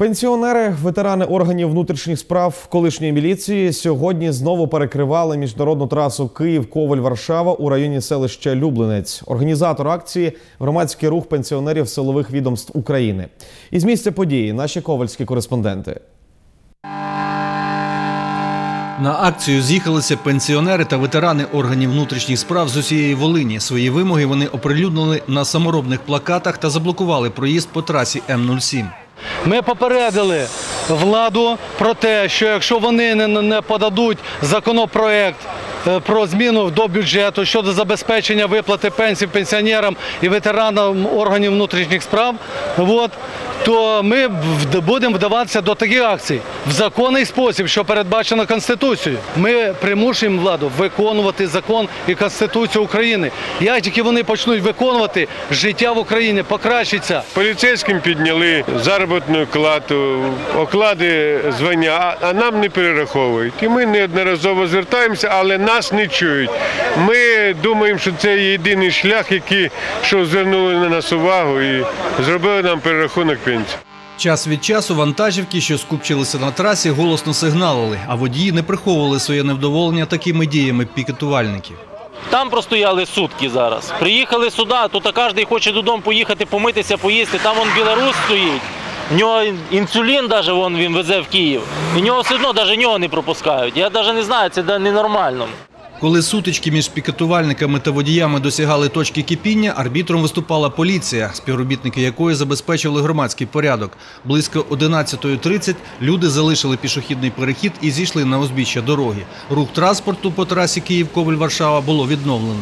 Пенсіонери, ветерани органів внутрішніх справ колишньої міліції сьогодні знову перекривали міжнародну трасу Київ Коваль Варшава у районі селища Люблинець. Організатор акції громадський рух пенсіонерів силових відомств України. Із місця події наші ковальські кореспонденти. На акцію з'їхалися пенсіонери та ветерани органів внутрішніх справ з усієї Волині. Свої вимоги вони оприлюднили на саморобних плакатах та заблокували проїзд по трасі М07. Ми попередили владу про те, що якщо вони не, подадуть законопроект е, про зміну до бюджету щодо забезпечення виплати пенсій пенсіонерам і ветеранам органів внутрішніх справ, от, то ми будемо вдаватися до таких акцій в законний спосіб, що передбачено Конституцією. Ми примушуємо владу виконувати закон і Конституцію України. Як тільки вони почнуть виконувати, життя в Україні покращиться. Поліцейським підняли заробітну плату, оклади звання, а нам не перераховують. І ми неодноразово звертаємося, але нас не чують. Ми думаємо, що це єдиний шлях, який що звернули на нас увагу і зробили нам перерахунок пенсії. Час від часу вантажівки, що скупчилися на трасі, голосно сигналили, а водії не приховували своє невдоволення такими діями пікетувальників. Там простояли сутки зараз. Приїхали сюди, тут кожен хоче додому поїхати, помитися, поїсти. Там вон білорус стоїть. В нього інсулін даже вон він везе в Київ. І нього все одно навіть нього не пропускають. Я навіть не знаю, це ненормально. Коли сутички між пікетувальниками та водіями досягали точки кипіння, арбітром виступала поліція, співробітники якої забезпечували громадський порядок. Близько 11.30 люди залишили пішохідний перехід і зійшли на узбіччя дороги. Рух транспорту по трасі Київ-Коваль-Варшава було відновлено.